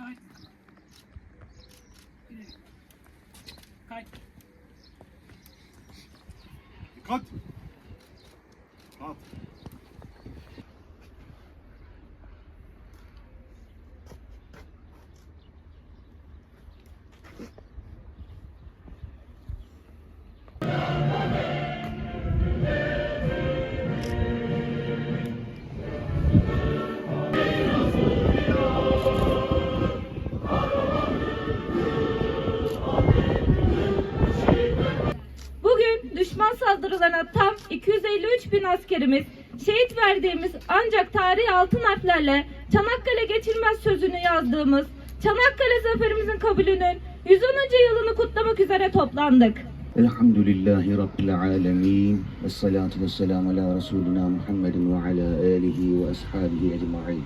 Kay. İleri. Kay. Dikkat. Düşman saldırılarına tam 253 bin askerimiz şehit verdiğimiz ancak tarihi altın harflerle Çanakkale geçilmez sözünü yazdığımız Çanakkale zaferimizin kabulünün 110. yılını kutlamak üzere toplandık. Elhamdülillahi Rabbil alemin. Ve salatu ve selamu ala Resulina Muhammedin ve ala alihi ve ashabihi ecma'in.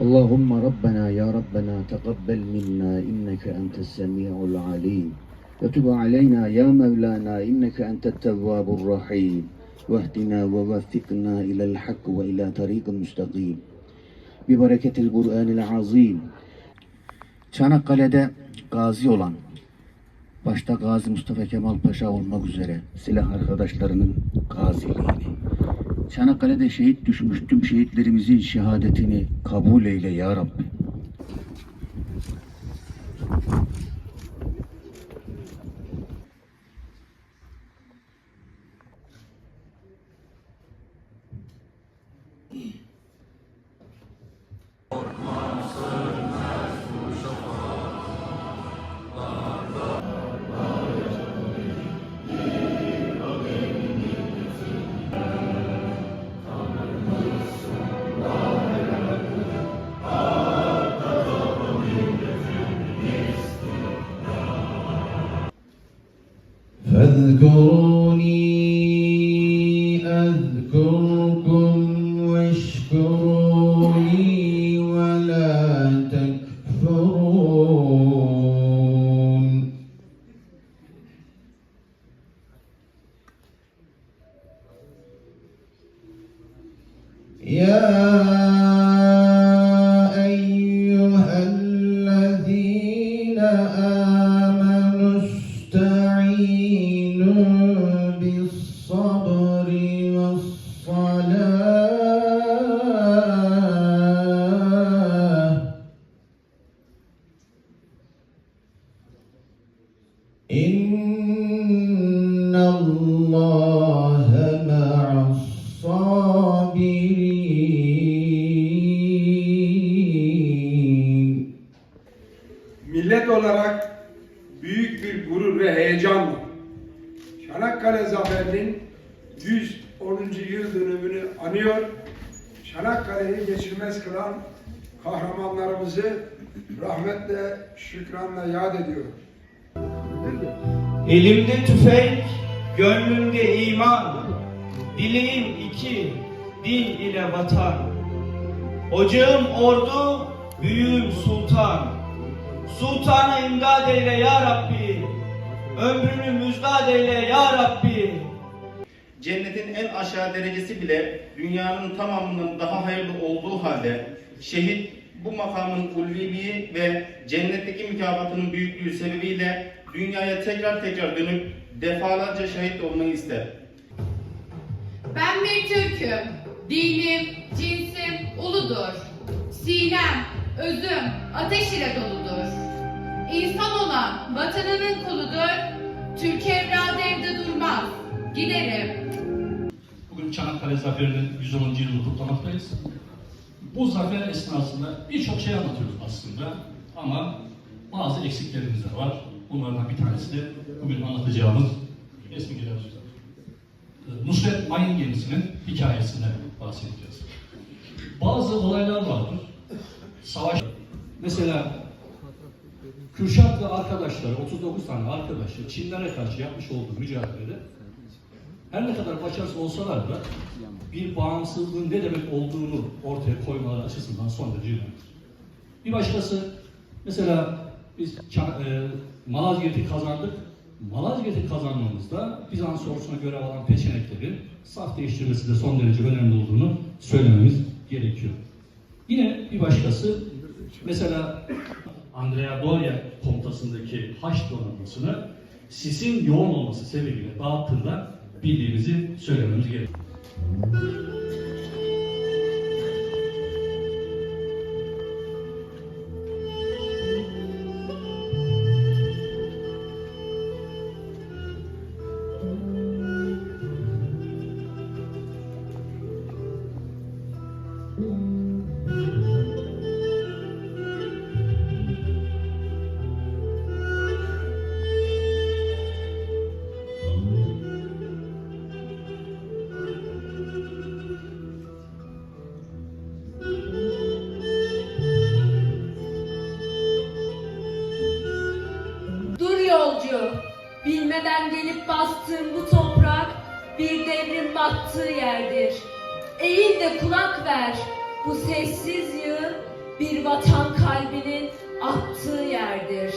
Allahumma Rabbena ya Rabbena teqabbel minna inneke entes semi'ul alim. Mevlana inneke entet tevvabur rahim. Vehdina ve veffikna ilel hak ve ila tariqin müstakim. Bi bereketil Kur'anil azim. Çanakkale'de gazi olan başta Gazi Mustafa Kemal Paşa olmak üzere silah arkadaşlarının gaziliğini, Çanakkale'de şehit düşmüş tüm şehitlerimizin şehadetini kabul eyle ya Rabbi. فاذكروني أذكركم واشكروا لي ولا تكفرون. يا الذين آمنوا استعينوا millet olarak büyük bir gurur ve heyecanla Çanakkale Zaferi'nin 110. yıl dönümünü anıyor. Çanakkale'yi geçilmez kılan kahramanlarımızı rahmetle, şükranla yad ediyorum. Elimde tüfek, gönlümde iman, dileğim iki, din ile vatan. Ocağım ordu, büyüğüm sultan. Sultana imdad eyle ya Rabbi, ömrünü müjdat eyle ya Rabbi. Cennetin en aşağı derecesi bile dünyanın tamamının daha hayırlı olduğu halde şehit bu makamın ulviliği ve cennetteki mükafatının büyüklüğü sebebiyle dünyaya tekrar tekrar dönüp defalarca şehit olmayı ister. Ben bir Türk'üm. Dinim, cinsim uludur. Sinem, özüm ateş ile doludur. İnsan olan vatanının kuludur. Türk evladı evde durmaz. Giderim. Bugün Çanakkale Zaferi'nin 110. yılını kutlamaktayız. Bu zafer esnasında birçok şey anlatıyoruz aslında ama bazı eksiklerimiz de var. Bunlardan bir tanesi de bugün anlatacağımız resmi gider. Nusret Mayın gemisinin hikayesinden bahsedeceğiz. Bazı olaylar vardır. Savaş Mesela Kürşat ve arkadaşları, 39 tane arkadaşı Çinlere karşı yapmış olduğu mücadelede her ne kadar başarısız olsalar da bir bağımsızlığın ne demek olduğunu ortaya koymaları açısından son derece önemlidir. Bir başkası mesela biz e, Malazgirt'i kazandık. Malazgirt'i kazanmamızda Bizans ordusuna görev alan peçeneklerin saf değiştirmesi de son derece önemli olduğunu söylememiz gerekiyor. Yine bir başkası Mesela Andrea Doria komutasındaki Haç donanmasını sisin yoğun olması sebebiyle dağıttığında bildiğimizi söylememiz gerekiyor. Yolcu, bilmeden gelip bastığın bu toprak bir devrin battığı yerdir. Eğil de kulak ver, bu sessiz yığın bir vatan kalbinin attığı yerdir.